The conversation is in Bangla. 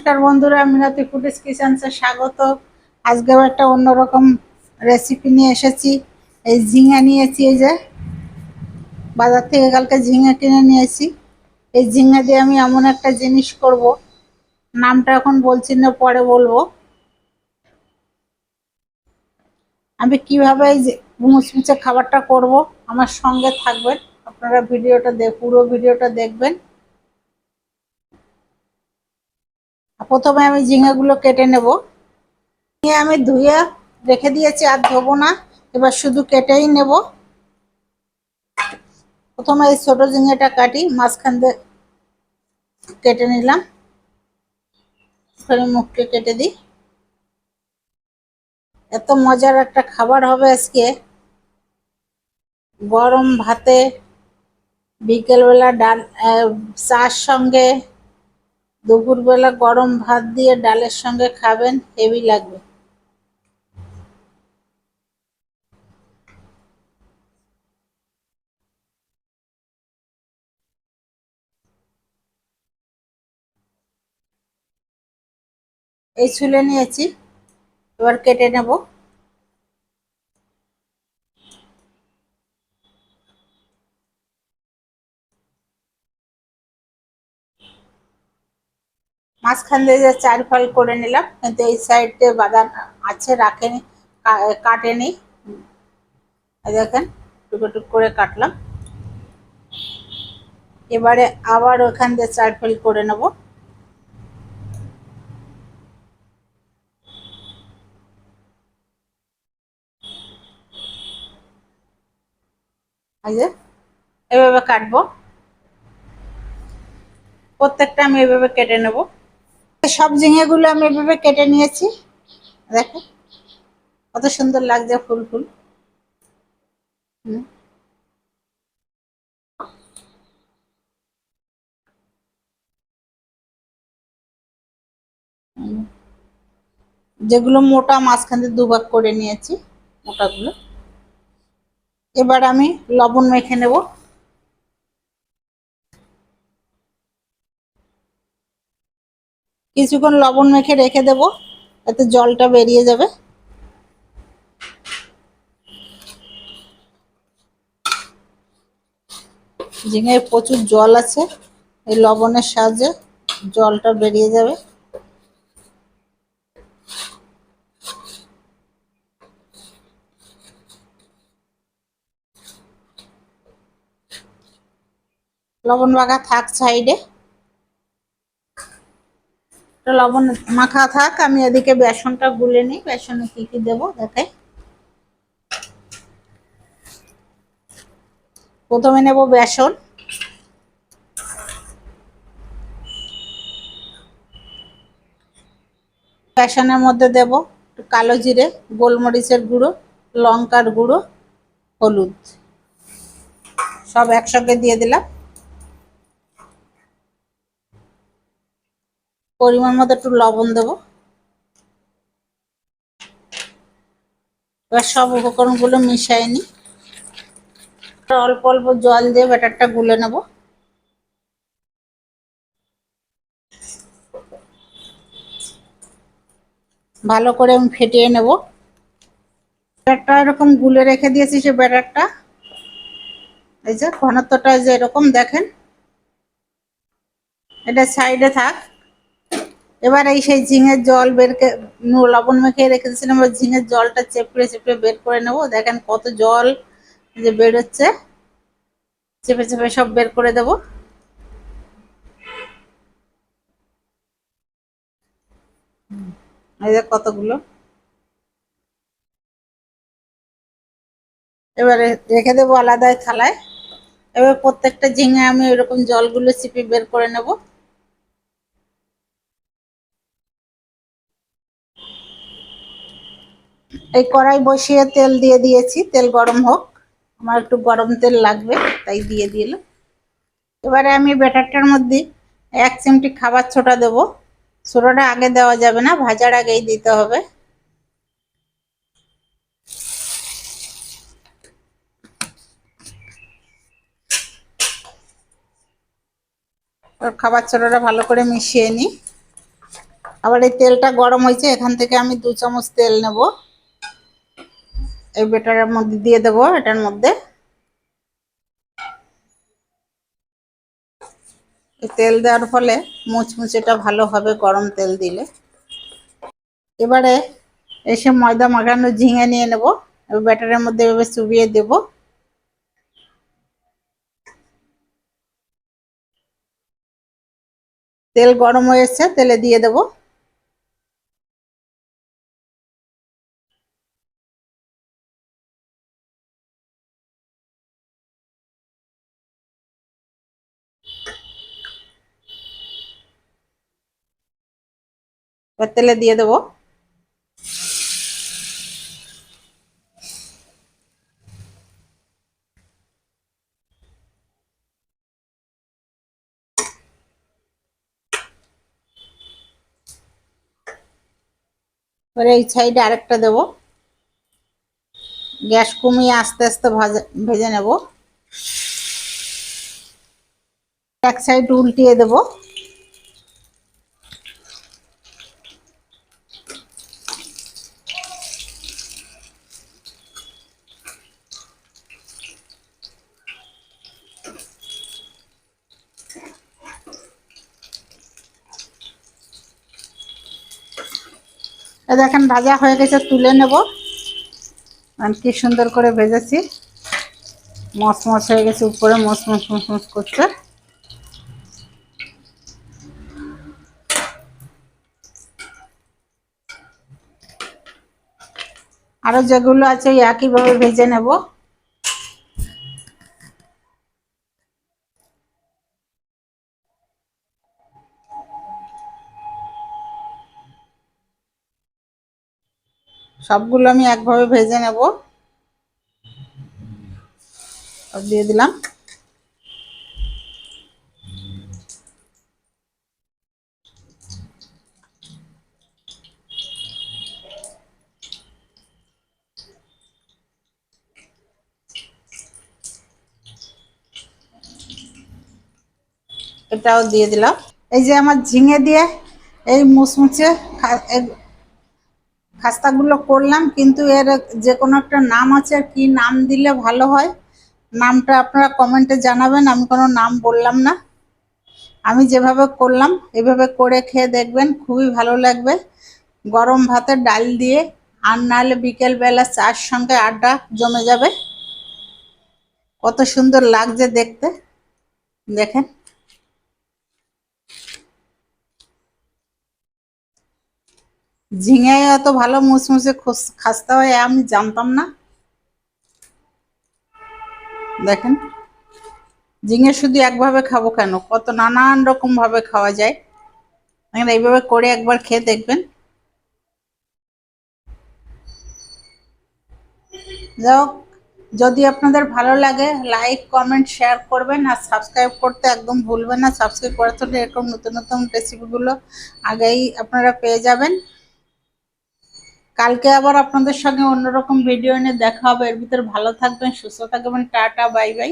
নমস্কার বন্ধুরা মিনাতি ফুডিস কিচেন্সে স্বাগত। আজকেও একটা অন্যরকম রেসিপি নিয়ে এসেছি। এই ঝিঙে নিয়েছি, এই যে বাজার থেকে কালকে ঝিঙে কিনে নিয়েছি। এই ঝিঙে দিয়ে আমি এমন একটা জিনিস করব, নামটা এখন বলছি না, পরে বলব। আমি কীভাবে এই মুচমুচে খাবারটা করব, আমার সঙ্গে থাকবেন। আপনারা ভিডিওটা দেখ পুরো ভিডিওটা দেখবেন। প্রথমে আমি ঝিঙেগুলো কেটে নেব। নিয়ে আমি ধুয়ে রেখে দিয়েছি আর ধোবো না, এবার শুধু কেটেই নেব। প্রথমে এই ছোট ঝিঙেটা কাটি, মাঝখান দিয়ে কেটে নিলাম। মুখকে কেটে দিই। এত মজার একটা খাবার হবে আজকে। গরম ভাতে বিকেলবেলা ডাল চার সঙ্গে দুপুরবেলা গরম ভাত দিয়ে ডালের সঙ্গে খাবেন, হেভি লাগবে। এই ছুলে নিয়েছি, এবার কেটে নেব। মাঝখান দিয়ে যে চার ফাল করে নিলাম, কিন্তু এই সাইডে বাদাম আছে, রাখেনি কাটেনি। দেখেন টুকু টুক করে কাটলাম। এবারে আবার ওখান দিয়ে চার ফাল করে নেব। এভাবে কাটবো। প্রত্যেকটা আমি এভাবে কেটে নেব। সব ঝিঙেগুলো আমি এভাবে কেটে নিয়েছি। দেখো, কত সুন্দর লাগছে ফুল ফুল। যেগুলো মোটা, মাঝখান দিয়ে দুভাগ করে নিয়েছি, মোটাগুলো। এবার আমি লবণ মেখে নেব। কিছুক্ষণ লবণ মেখে রেখে দেব এতে জলটা বেরিয়ে যাবে। ঝিঙে প্রচুর জল আছে, এই লবণের সাহায্যে জলটা বেরিয়ে যাবে। লবণ মাখা থাক সাইডে। লবণ মাখা থাক, আমি এদিকে বেসনটা গুলে নিই। বেসনে কি কি দেবো দেখাই। প্রথমে নেব বেসন। বেসনের মধ্যে দেব কালো জিরে, গোলমরিচের গুঁড়ো, লঙ্কার গুঁড়ো, হলুদ। সব একসঙ্গে দিয়ে দিলাম। পরিমাণ মতো একটু লবণ দেব। এবার সব উপকরণগুলো মিশাই নি অল্প অল্প জল দিয়ে ব্যাটারটা গুলে নেব। ভালো করে আমি ফেটিয়ে নেব। ব্যাটারটা এরকম গুলে রেখে দিয়েছি সে ব্যাটারটা। এই যে ঘনত্বটা যে এরকম দেখেন। এটা সাইডে থাক। এবার এই সেই ঝিঙের জল বের লবণ মেখে রেখে দিয়েছিলাম এবার ঝিঙের জলটা চেপড়ে চেপড়ে বের করে নেব। দেখেন কত জল যে বেরোচ্ছে। চেপে চেপে সব বের করে দেব। এই যে কতগুলো। এবারে রেখে দেবো আলাদায় থালায়। এবার প্রত্যেকটা ঝিঙে আমি এরকম জলগুলো চিপে বের করে নেব। এই কড়াই বসিয়ে তেল দিয়ে দিয়েছি, তেল গরম হোক। আমার একটু গরম তেল লাগবে, তাই দিয়ে দিলাম। এবারে আমি ব্যাটারটার মধ্যে এক চিমটি খাবার ছোটা দেব। ছোটাটা আগে দেওয়া যাবে না, ভাজার আগেই দিতে হবে। খাবার ছোটাটা ভালো করে মিশিয়ে নিই। আবার এই তেলটা গরম হয়েছে, এখান থেকে আমি দু চামচ তেল নেব। এই বেটারের মধ্যে দিয়ে দেব, এটার মধ্যে। তেল দেওয়ার ফলে মুচমুচেটা ভালো হবে গরম তেল দিলে। এবারে এসে ময়দা মাখানো ঝিঙে নিয়ে নেব ব্যাটারের মধ্যে এভাবে চুবিয়ে দেব। তেল গরম হয়েছে, তেলে দিয়ে দেব। তেলে দিয়ে দেবো এবারে এই সাইডে আরেকটা দেব গ্যাস কমিয়ে আস্তে আস্তে ভাজা ভেজে নেব এক সাইড উল্টিয়ে দেব দেখেন, ভাজা হয়ে গেছে, তুলে নেব। কি সুন্দর করে ভেজেছি। মস হয়ে গেছে, উপরে মশমশ মস করছে। আরও যেগুলো আছে একইভাবে ভেজে নেব। সবগুলো আমি একভাবে ভেজে নেব। দিয়ে দিলাম। এটাও দিয়ে দিলাম। এই যে আমার ঝিঙে দিয়ে এই মুচমুচে খাস্তাগুলো করলাম, কিন্তু এর যে কোনো একটা নাম আছে আর কি নাম দিলে ভালো হয়। নামটা আপনারা কমেন্টে জানাবেন, আমি কোনো নাম বললাম না। আমি যেভাবে করলাম, এভাবে করে খেয়ে দেখবেন, খুবই ভালো লাগবে। গরম ভাতের ডাল দিয়ে, আর নাহলে বিকেলবেলা চার সঙ্গে আড্ডা জমে যাবে। কত সুন্দর লাগছে দেখতে। দেখেন। ঝিঙে এত ভালো মুসমুসে খাস্তা হয়, আমি জানতাম না। দেখেন, ঝিঙে শুধু একভাবে খাব কেন? কত নানান রকম ভাবে খাওয়া যায়। দেখেন, এইভাবে করে একবার খেয়ে দেখবেন। যাই যদি আপনাদের ভালো লাগে লাইক কমেন্ট শেয়ার করবেন। আর সাবস্ক্রাইব করতে একদম ভুলবেন না। সাবস্ক্রাইব করার জন্য এরকম নতুন নতুন রেসিপিগুলো আগেই আপনারা পেয়ে যাবেন। কালকে আবার আপনাদের সঙ্গে অন্যরকম ভিডিও এনে দেখা হবে। এর ভিতরে ভালো থাকবেন, সুস্থ থাকবেন, টাটা বাই বাই